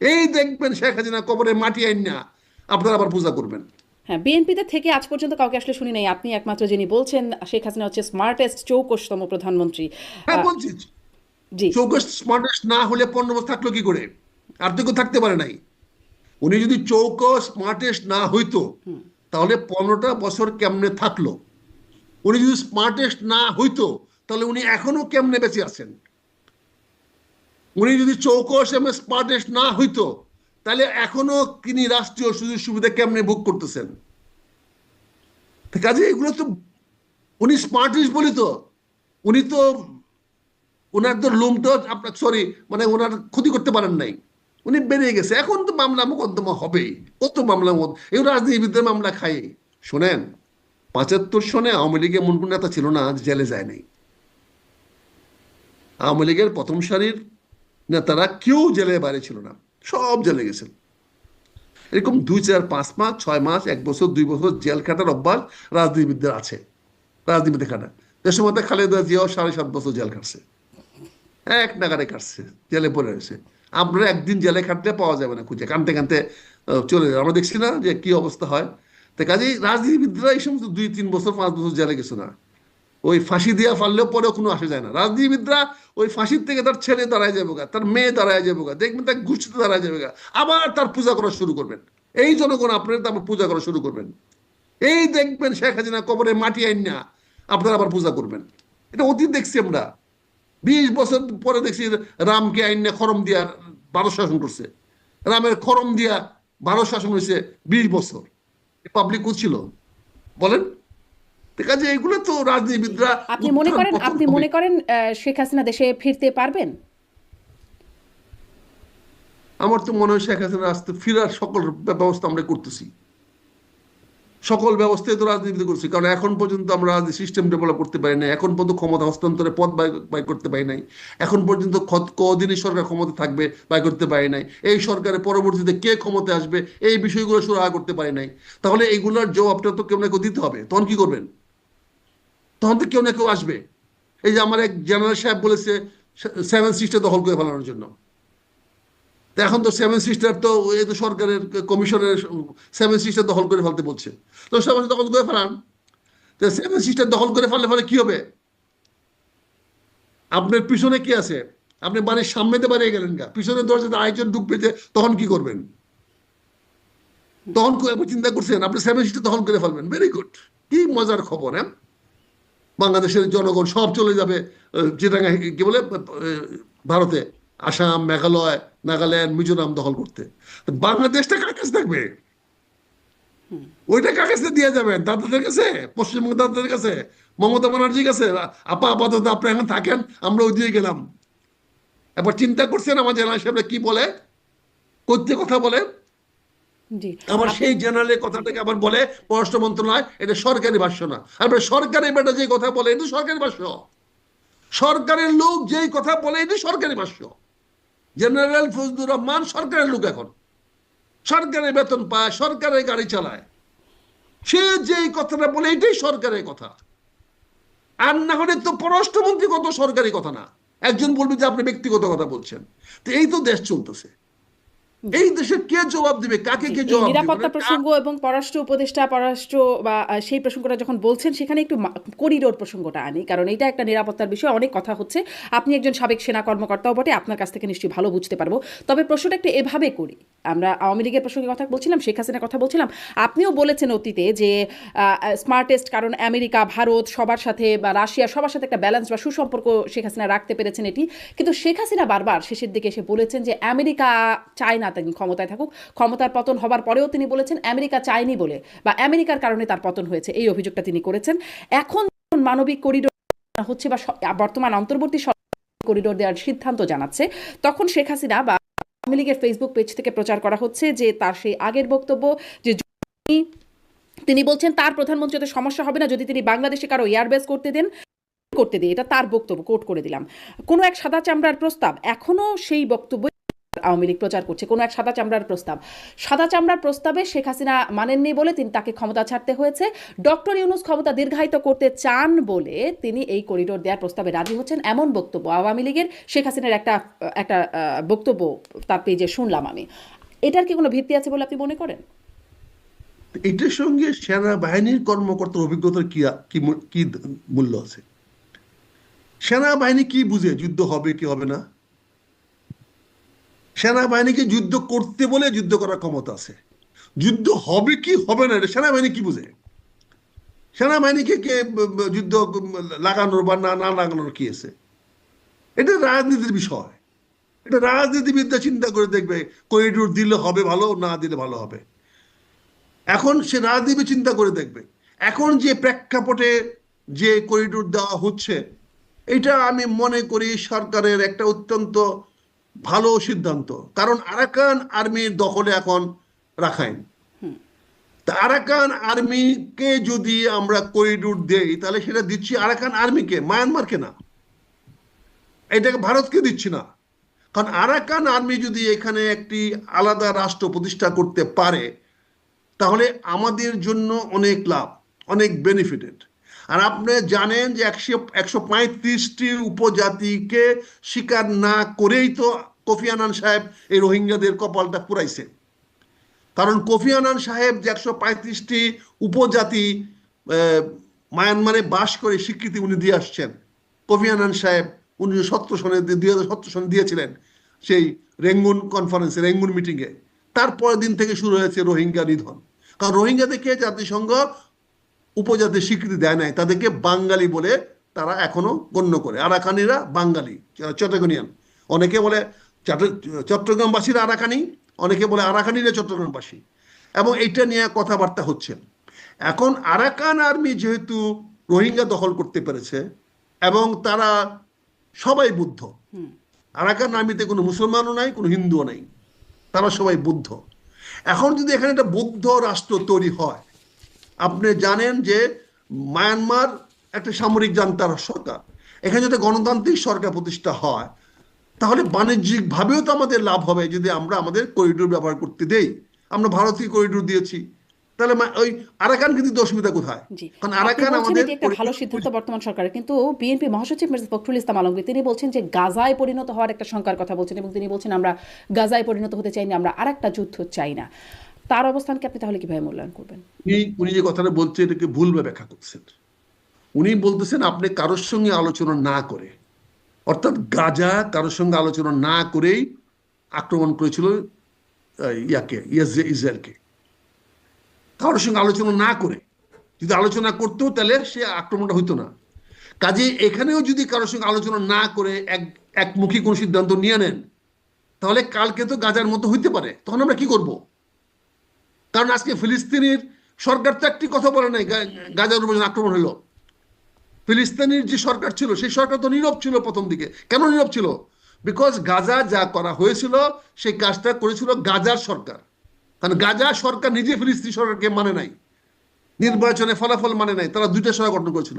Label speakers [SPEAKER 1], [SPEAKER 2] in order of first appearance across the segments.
[SPEAKER 1] এই দেখবেন শেখ হাসিনা কবরে মাটি আইন না আপনারা আবার পূজা করবেন।
[SPEAKER 2] হ্যাঁ বিএনপিতে থেকে আজ পর্যন্ত কাউকে আসলে শুনি নাই। আপনি একমাত্র যিনি বলছেন শেখ হাসিনা হচ্ছে স্মার্টেস্ট চৌকশতম প্রধানমন্ত্রী।
[SPEAKER 1] হ্যাঁ বলছি।
[SPEAKER 2] জি।
[SPEAKER 1] চৌকস স্মার্টেস্ট না হলে পনেরো বছর থাকল কি করে? আর তো থাকতে পারে নাই। উনি যদি চৌকস স্মার্টেস্ট না হইতো তাহলে পনেরোটা বছর কেমনে থাকল? উনি যদি স্মার্টেস্ট না হইতো তাহলে উনি এখনও কেমনে বেঁচে আছেন? উনি যদি চৌকস এবং স্মার্টেস্ট না হইতো, তাহলে এখনও তিনি রাষ্ট্রীয় সুযোগ সুবিধা কেমনে ভোগ করতেছেন? কাজে এগুলো তো উনি স্মার্টিস্ট বলি তো। উনি তো ওনার তো লোমটা আপনার সরি মানে ওনার ক্ষতি করতে পারেন নাই। উনি বেরিয়ে গেছে। এখন তো মামলা মোকদ্দমা হবেই। কত মামলা এই রাজনীতিবিদদের মামলা খাই শোনেন, পঁচাত্তর সনে আওয়ামী লীগের কোন নেতা ছিল না জেলে যায় নাই। আওয়ামী লীগের প্রথম সারির নেতারা কেউ জেলে বাইরে ছিল না। সব জেলে গেছেন। এরকম দুই চার, পাঁচ মাস, ছয় মাস, এক বছর, দুই বছর জেল খাটার অভ্যাস রাজনীতিবিদদের আছে। রাজনীতিতে খাটা দেশের মধ্যে খালেদা জিয়াও সাড়ে সাত বছর জেল খাটছে। এক নাগারে কাটছে জেলে পড়ে রয়েছে। আমরা একদিন জেলে খাটলে পাওয়া যাবে না খুঁজে, কানতে কানতে চলে যাবে আমরা দেখছি না যে কি অবস্থা হয়। তো কাজেই রাজনীতিবিদরা এই সমস্ত দুই, তিন বছর, পাঁচ বছর জেলে গেছে না। ওই ফাঁসি দিয়া ফাললেও পরেও কোনো আসে যায় না। রাজনীতিবিদরা ওই ফাঁসির থেকে তার ছেলে দাঁড়ায় যাবে গা, তার মেয়ে দাঁড়ায় যাবে গা, দেখবেন তার গোষ্ঠীতে দাঁড়ায় যাবে গা, আবার তার পূজা করা শুরু করবেন। এই জনগণ আপনার তারপর পূজা করা শুরু করবেন। এই দেখবেন শেখ হাসিনা কবরে মাটি আইন না, আপনারা আবার পূজা করবেন। এটা অতীত দেখছি আমরা। বিশ বছর পরে দেখছি রামকে আইন আইনে খরম দিয়া ভারত শাসন করছে। রামের খরম দিয়া ভারত শাসন হয়েছে বিশ বছর। পাবলিক ছিল। বলেন। আছে এগুলো তো রাজনীতিবিদরা
[SPEAKER 2] আপনি মনে করেন আপনি মনে করেন শেখ হাসিনা দেশে ফিরতে পারবেন?
[SPEAKER 1] আমার তো মনে হয় শেখ হাসিনা আসতে ফিরার সকল ব্যবস্থা আমরা করতেছি। সকল ব্যবস্থায় তো রাজনীতি করছি কারণ এখন পর্যন্ত আমরা সিস্টেম ডেভেলপ করতে পারি নাই এখন পর্যন্ত ক্ষমতা হস্তান্তরে পথ বাই- বাই করতে পারি নাই এখন পর্যন্ত কদিনই সরকার ক্ষমতা থাকবে বাই করতে পারি নাই এই সরকারের পরবর্তীতে কে ক্ষমতা আসবে এই বিষয়গুলো সুরাহা করতে পারি নাই। তাহলে এইগুলোর জবাবটা তো কেউ না কেউ দিতে হবে? তখন কি করবেন? তখন তো কেউ না কেউ আসবে। এই যে আমার এক জেনারেল সাহেব বলেছে সেভেন সিস্টার দখল করে ফেলানোর জন্য। এখন তো সেভেন সিস্টার তো এই তো সরকারের কমিশনের সেভেন সিস্টার দখল করে ফেলতে বলছে। তো সেভেন দখল করে ফেলান। তো সেভেন সিস্টার দখল করে ফেললে ফলে কি হবে? আপনার পিছনে কি আছে? আপনি বাড়ির সামনেতে বাড়িয়ে গেলেন গা। পিছনের দরজাতে আরেকজন ঢুকবে যে তখন কি করবেন? তখন চিন্তা করছেন, আপনি সেভেন সিস্টার দখল করে ফেলবেন। ভেরি গুড কি মজার খবর হ্যাঁ? বাংলাদেশের জনগণ সব চলে যাবে চিটাঙ্গা কি বলে ভারতে। আসাম মেঘালয় নাগাল্যান্ড মিজোরাম দখল করতে। বাংলাদেশটা কার কাছে থাকবে? ওইটা কার কাছে দিয়ে যাবেন? দাদাদের কাছে? পশ্চিমবঙ্গ দাদাদের কাছে? মমতা ব্যানার্জির কাছে? আপা আপাতত আপনি এখন থাকেন আমরা ওই দিয়ে গেলাম। এবার চিন্তা করছেন আমার জেনারেল সাহেবরা কি বলে? করতে কথা বলে? আবার সেই জেনারেলের কথাটাকে আবার বলে পররাষ্ট্র মন্ত্রণালয় এটা সরকারি ভাষ্য না। আর সরকারি বেটা যে কথা বলে এটা সরকারি ভাষ্য। সরকারের লোক যেই কথা বলে এটা সরকারি ভাষ্য। জেনারেল ফজলুর রহমান সরকারের লোক এখন। সরকারের বেতন পায় সরকারের গাড়ি চালায়। সে যেই কথাটা বলে এটাই সরকারের কথা। আর না হলে তো পররাষ্ট্রমন্ত্রী কত সরকারি কথা না। একজন বলবে যে আপনি ব্যক্তিগত কথা বলছেন। তো এই তো দেশ চলতেছে। এই দেশে কে জবাব দিবে? কাকে কে জবাব
[SPEAKER 2] নিরাপত্তা
[SPEAKER 1] মানে
[SPEAKER 2] প্রসঙ্গ এবং পররাষ্ট্র উপদেষ্টা পররাষ্ট্র বা সেই প্রসঙ্গটা যখন বলছেন সেখানে একটু করিডোর প্রসঙ্গটা আনি। কারণ এটা একটা নিরাপত্তার বিষয় অনেক কথা হচ্ছে। আপনি একজন সাবেক সেনা কর্মকর্তাও বটে আপনার কাছ থেকে নিশ্চয়ই ভালো বুঝতে পারব। তবে প্রশ্নটা একটু এভাবে করি। আমরা আওয়ামী লীগের প্রসঙ্গে কথা বলছিলাম শেখ হাসিনার কথা বলছিলাম। আপনিও বলেছেন অতীতে যে স্মার্টেস্ট কারণ আমেরিকা ভারত সবার সাথে বা রাশিয়া সবার সাথে একটা ব্যালেন্স বা সুসম্পর্ক শেখ হাসিনা রাখতে পেরেছেন এটি। কিন্তু শেখ হাসিনা বারবার শেষের দিকে এসে বলেছেন যে আমেরিকা চায় না তিনি ক্ষমতায় থাকুক। ক্ষমতার পতন হবার পরেও তিনি বলেছেন, আমেরিকা চায়নি বলে বা আমেরিকার কারণে তার পতন হয়েছে। এই অভিযোগটা তিনি করেছেন। এখন মানবিক করিডোর হচ্ছে বা বর্তমান অন্তর্বর্তী করিডোর দেওয়ার সিদ্ধান্ত জানাচ্ছে। তখন শেখ হাসিনা বা আওয়ামী লীগের ফেসবুক পেজ থেকে প্রচার করা হচ্ছে যে তার সেই আগের বক্তব্য যে তিনি বলছেন, তার প্রধানমন্ত্রীতে সমস্যা হবে না। যদি তিনি বাংলাদেশে কারও এয়ারবেস করতে দেন, করতে দিই। এটা তার বক্তব্য, কোট করে দিলাম। কোনো এক সাদা চামড়ার প্রস্তাব এখনও সেই বক্তব্য আওয়ামী লীগ প্রচার করছে। কোনো এক সাদা চামড়ার প্রস্তাব। সাদা চামড়ার প্রস্তাবে শেখ হাসিনা মানেননি বলে তিনি তাকে ক্ষমতা ছাড়তে হয়েছে। ডক্টর ইউনুস ক্ষমতা দীর্ঘায়িত করতে চান বলে তিনি এই করিডোর দেওয়ার প্রস্তাবে রাজি হচ্ছেন এমন বক্তব্য। আওয়ামী লীগের শেখ হাসিনার একটা একটা বক্তব্য তার পেজে শুনলাম আমি। এটার কি কোনো ভিত্তি আছে বলে আপনি মনে করেন?
[SPEAKER 1] এটার সঙ্গে সেনাবাহিনীর কর্মকর্তার অভিজ্ঞতার কি কি মূল্য আছে? সেনাবাহিনী কি বুঝে? যুদ্ধ হবে কি হবে না? সেনাবাহিনীকে যুদ্ধ করতে বলে যুদ্ধ করার ক্ষমতা আছে। যুদ্ধ হবে কি হবে না, এটা সেনাবাহিনী কি বুঝে? সেনাবাহিনীকে কে যুদ্ধ লাগানোর বা না না লাগানোর কি আছে? এটা রাজনীতির বিষয়। এটা রাজনীতিবিদ্যা চিন্তা করে দেখবে করিডোর দিলে হবে ভালো, না দিলে ভালো হবে। এখন সে রাজনীতি চিন্তা করে দেখবে। এখন যে প্রেক্ষাপটে যে করিডোর দেওয়া হচ্ছে, এটা আমি মনে করি সরকারের একটা অত্যন্ত ভালো সিদ্ধান্ত। কারণ আরাকান আর্মির দখলে এখন রাখাইন। আরাকান আর্মিকে যদি আমরা করিডোর দেই, তাহলে সেটা দিচ্ছি আরাকান আর্মিকে, মায়ানমারকে না। এটাকে ভারতকে দিচ্ছি না। কারণ আরাকান আর্মি যদি এখানে একটি আলাদা রাষ্ট্র প্রতিষ্ঠা করতে পারে, তাহলে আমাদের জন্য অনেক লাভ, অনেক বেনিফিটেড আর আপনি জানেন যে একশো একশো পঁয়ত্রিশটি উপজাতিকে স্বীকার না করেই তো কোফি আনান সাহেব এই রোহিঙ্গাদের কপালটা পুরাইছে। কারণ কোফি আনান সাহেব যে একশো পঁয়ত্রিশটি উপজাতি মায়ানমারে বাস করে স্বীকৃতি উনি দিয়ে আসছেন। কোফি আনান সাহেব উনিশশো সত্তর সনে দুই হাজার সত্তর সনে দিয়েছিলেন সেই রেঙ্গুন কনফারেন্সে রেঙ্গুন মিটিংয়ে তারপরের দিন থেকে শুরু হয়েছে রোহিঙ্গা নিধন। কারণ রোহিঙ্গাদেরকে জাতিসংঘ উপজাতির স্বীকৃতি দেয় নাই তাদেরকে বাঙালি বলে তারা এখনও গণ্য করে। আরাকানিরা বাঙালি চট্টগ্রামিয়ান। অনেকে বলে চট্টগ্রামবাসীরা আরাকানি অনেকে বলে আরাকানিরা চট্টগ্রামবাসী। এবং এইটা নিয়ে কথাবার্তা হচ্ছে। এখন আরাকান আর্মি যেহেতু রোহিঙ্গা দখল করতে পেরেছে এবং তারা সবাই বুদ্ধ। আরাকান আর্মিতে কোনো মুসলমানও নাই কোনো হিন্দুও নাই। তারা সবাই বুদ্ধ। এখন যদি এখানে একটা বৌদ্ধ রাষ্ট্র তৈরি হয় আপনি জানেন যে মায়ানমার একটা সামরিক জান্তার সরকার। এখানে যদি গণতান্ত্রিক সরকার প্রতিষ্ঠা হয় তাহলে বাণিজ্যিকভাবেও তো আমাদের লাভ হবে যদি আমরা আমাদের করিডোর ব্যবহার করতে দেই। আমরা ভারতীয় করিডোর দিয়েছি। তাহলে ওই আরাকান কিন্তু অসুবিধা কোথায়? কারণ আরাকান আমাদের
[SPEAKER 2] একটা ভালো সিদ্ধান্ত বর্তমান সরকারের। কিন্তু বিএনপি মহাসচিব মির্জা ফখরুল ইসলাম আলমগীর তিনি বলছেন যে গাজায় পরিণত হওয়ার একটা শঙ্কার কথা বলছেন এবং তিনি বলছেন আমরা গাজায় পরিণত হতে চাই না আমরা আরেকটা যুদ্ধ চাই না। তার অবস্থানকে আপনি তাহলে কীভাবে মূল্যায়ন করবেন?
[SPEAKER 1] উনি যে কথাটা বলছে, এটাকে ভুলভাবে ব্যাখ্যা করছেন। উনি বলতেছেন, আপনি কারোর সঙ্গে আলোচনা না করে, অর্থাৎ গাজা কারোর সঙ্গে আলোচনা না করেই আক্রমণ করেছিল ইয়াকে ইয়েস- ইসরায়েলকে। কারোর সঙ্গে আলোচনা না করে। যদি আলোচনা করতো তাহলে সে আক্রমণটা হইতো না। কাজে এখানেও যদি কারোর সঙ্গে আলোচনা না করে এক, একমুখী কোনো সিদ্ধান্ত নিয়ে নেন, তাহলে কালকে তো গাজার মতো হইতে পারে। তখন আমরা কি করব? কারণ আজকে ফিলিস্তিনির সরকার তো একটি কথা বলে নাই গাজার উপর আক্রমণ হলো। ফিলিস্তিনির যে সরকার ছিল, সেই সরকার তো নীরব ছিল প্রথম দিকে। কেন নীরব ছিল? বিকজ গাজা যা করা হয়েছিল, সেই কাজটা করেছিল গাজার সরকার। কারণ গাজা সরকার নিজে ফিলিস্তিনি সরকারকে মানে নাই। নির্বাচনে ফলাফল মানে নাই, তারা দুইটা সরকার গঠন করেছিল।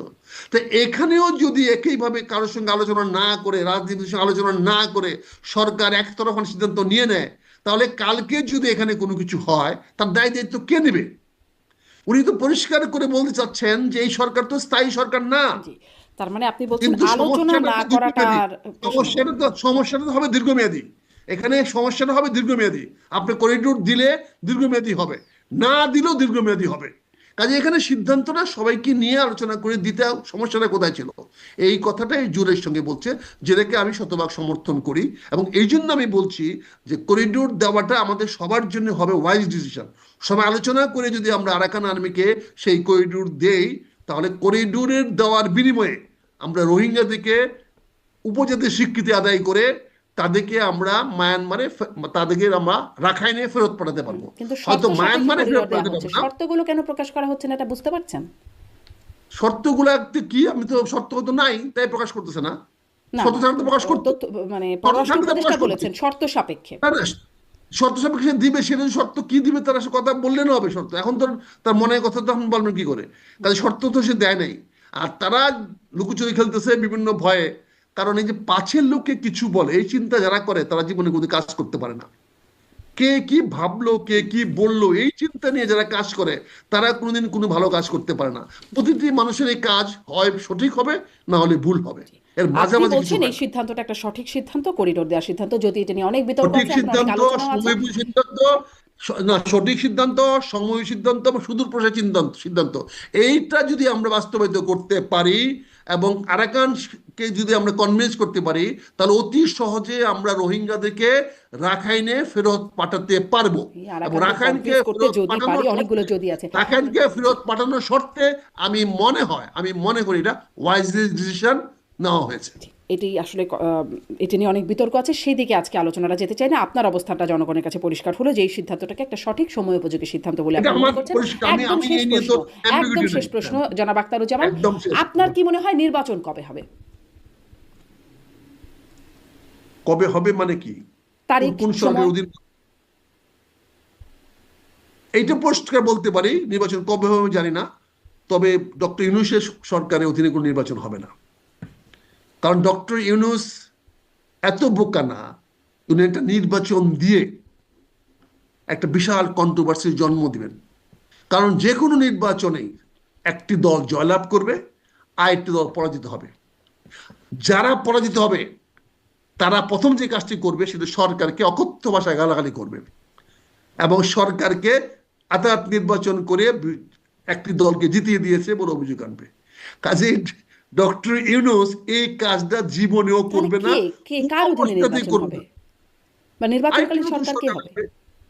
[SPEAKER 1] তো এখানেও যদি একইভাবে কারোর সঙ্গে আলোচনা না করে, রাজনীতির সঙ্গে আলোচনা না করে সরকার একতরফা সিদ্ধান্ত নিয়ে নেয় তাহলে কালকে যদি এখানে কোনো কিছু হয় তার দায় দায়িত্ব কে নেবে? উনি তো পরিষ্কার করে বলতে চাচ্ছেন যে এই সরকার তো স্থায়ী সরকার না।
[SPEAKER 2] তার মানে আপনি বলছেন
[SPEAKER 1] কিন্তু
[SPEAKER 2] আলোচনা
[SPEAKER 1] সমস্যাটা
[SPEAKER 2] না
[SPEAKER 1] সমস্যাটা তো সমস্যাটা তো হবে দীর্ঘমেয়াদী। এখানে সমস্যাটা হবে দীর্ঘমেয়াদী। আপনি করিডোর দিলে দীর্ঘমেয়াদী হবে। না দিলেও দীর্ঘমেয়াদী হবে। কাজে এখানে সিদ্ধান্তটা সবাইকে নিয়ে আলোচনা করে দিতে সমস্যাটা কোথায় ছিল? এই কথাটাই জোরের সঙ্গে বলছে, যেটাকে আমি শতভাগ সমর্থন করি এবং এই জন্য আমি বলছি যে করিডোর দেওয়াটা আমাদের সবার জন্য হবে ওয়াইজ ডিসিশন সবাই আলোচনা করে যদি আমরা আরাকান আর্মিকে সেই করিডোর দেই, তাহলে করিডোরের দেওয়ার বিনিময়ে আমরা রোহিঙ্গাদেরকে উপজাতির স্বীকৃতি আদায় করে তাদেরকে আমরা মায়ানমারে তাদেরকে আমরা রাখাইনে ফেরত পাঠাতে পারব। হয়তো
[SPEAKER 2] শর্ত
[SPEAKER 1] মায়ানমারে ফেরত পাঠাতে পারব
[SPEAKER 2] শর্তগুলো কেন প্রকাশ করা হচ্ছে না এটা বুঝতে পারছেন?
[SPEAKER 1] শর্তগুলাতে কি? আমি তো শর্ত তো নাই তাই প্রকাশ করতেছে না। শর্ত ছাড়া প্রকাশ করতো
[SPEAKER 2] মানে
[SPEAKER 1] তো।
[SPEAKER 2] বলেছেন শর্ত সাপেক্ষে।
[SPEAKER 1] শর্ত সাপেক্ষে দিবে সেটা শর্ত কি দিবে তারা সে কথা বললে না হবে শর্ত। এখন তো তার মনের কথা তখন বলবেন কি করে? কাজে শর্ত তো সে দেয় নাই। আর তারা লুকোচুরি খেলতেছে বিভিন্ন ভয়ে। কারণ এই যে পাছের লোককে কিছু বলে এই চিন্তা যারা করে তারা জীবনে কোনো কাজ করতে পারে না। কে কি ভাবলো কে কি বলল এই চিন্তা নিয়ে যারা কাজ করে তারা কোনোদিন কোনো ভালো কাজ করতে পারে না। প্রতিটি মানুষের এই কাজ হয় সঠিক হবে না হলে ভুল হবে। এর মাঝামাঝি
[SPEAKER 2] বলছেন এই সিদ্ধান্তটা একটা সঠিক সিদ্ধান্ত করিডোর দেওয়ার সিদ্ধান্ত যদি এটা নিয়ে অনেক বিতর্ক আছে
[SPEAKER 1] সিদ্ধান্ত সময় সিদ্ধান্ত না সঠিক সিদ্ধান্ত সময় সিদ্ধান্ত এবং সুদূর প্রসারী সিদ্ধান্ত সিদ্ধান্ত। এইটা যদি আমরা বাস্তবায়িত করতে পারি এবং আরাকানকে যদি আমরা কনভিন্স করতে পারি তাহলে অতি সহজে আমরা রোহিঙ্গাদেরকে রাখাইনে ফেরত পাঠাতে পারব। এবং রাখাইনকে রাখাইনকে ফেরত পাঠানোর শর্তে আমি মনে হয় আমি মনে করি এটা ওয়াইজ ডিসিশন নেওয়া হয়েছে।
[SPEAKER 2] এটি আসলে এটি নিয়ে অনেক বিতর্ক আছে। সেই দিকে আজকে আলোচনাটা যেতে চাই না। আপনার অবস্থানটা জনগণের কাছে পরিষ্কার হলো যে এই সিদ্ধান্তটাকে একটা সঠিক সময় উপযোগী সিদ্ধান্ত বলে আপনি মনে করছেন। একদম শেষ প্রশ্ন একদম
[SPEAKER 1] ambiguity
[SPEAKER 2] শেষ প্রশ্ন জনাব আক্তারুজ্জামান
[SPEAKER 1] একদম
[SPEAKER 2] আপনার কি মনে হয় নির্বাচন কবে হবে?
[SPEAKER 1] কবে হবে মানে কি?
[SPEAKER 2] তারিখ
[SPEAKER 1] কোন
[SPEAKER 2] সময়?
[SPEAKER 1] এইটা পরিষ্কার বলতে পারি। নির্বাচন কবে হবে জানি না। তবে ডক্টর ইউনুসের সরকারের অধীনে কোনো নির্বাচন হবে না। কারণ ডক্টর ইউনুস এত বোকা না, উনি একটা নির্বাচন দিয়ে একটা বিশাল কন্ট্রোভার্সির জন্ম দিবেন। কারণ যে কোনো নির্বাচনেই একটি দল জয়লাভ করবে, আর একটি দল পরাজিত হবে। যারা পরাজিত হবে, তারা প্রথম যে কাজটি করবে সেটা সরকারকে অকথ্য ভাষায় গালাগালি করবে। এবং সরকারকে আদালত নির্বাচন করে একটি দলকে জিতিয়ে দিয়েছে বলে অভিযোগ আনবে। কাজে ডক্টর ইউনুস এই কাজটা জীবনেও করবে না
[SPEAKER 2] কে? কে? কার অধীনে নির্বাচন হবে? বা নির্বাচনকালীন
[SPEAKER 1] নতুন
[SPEAKER 2] সরকার কে হবে?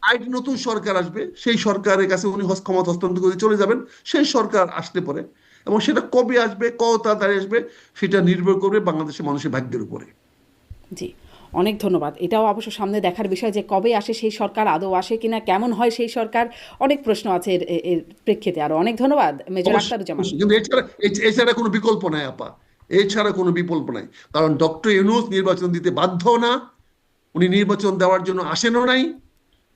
[SPEAKER 1] আসবে। নতুন সরকার আসবে। সেই সরকারের কাছে উনি ক্ষমতা হস্তান্তর করে চলে যাবেন। সেই সরকার আসতে পারে। এবং সেটা কবে আসবে কত তাড়াতাড়ি আসবে সেটা নির্ভর করবে বাংলাদেশের মানুষের ভাগ্যের উপরে।
[SPEAKER 2] জি। অনেক ধন্যবাদ। এটাও অবশ্য সামনে দেখার বিষয় যে কবে আসে সেই সরকার আদৌ আসে কিনা কেমন হয় সেই সরকার অনেক প্রশ্ন আছে এর প্রেক্ষিতে আরও। অনেক ধন্যবাদ মেজর আখতারুজ্জামান।
[SPEAKER 1] কিন্তু এছাড়া এছাড়া কোনো বিকল্প নাই আপা। এছাড়া কোনো বিকল্প নাই। কারণ ডক্টর ইউনুস নির্বাচন দিতে বাধ্য না উনি নির্বাচন দেওয়ার জন্য আসেনও নাই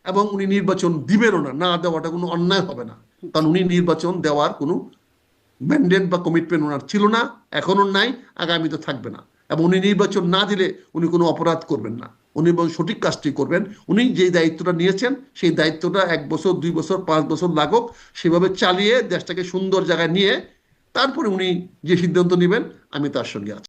[SPEAKER 1] এবং উনি নির্বাচন দিবেনও না। না দেওয়াটা কোনো অন্যায় হবে না। কারণ উনি নির্বাচন দেওয়ার কোনো ম্যান্ডেট বা কমিটমেন্ট ওনার ছিল না এখনও নাই আগামী তো থাকবে না। এবং উনি নির্বাচন না দিলে উনি কোনো অপরাধ করবেন না। উনি এবং সঠিক কাজটি করবেন। উনি যে দায়িত্বটা নিয়েছেন, সেই দায়িত্বটা এক বছর, দুই বছর, পাঁচ বছর লাগুক, সেভাবে চালিয়ে দেশটাকে সুন্দর জায়গায় নিয়ে তারপরে উনি যে সিদ্ধান্ত নেবেন, আমি তার সঙ্গে আছি।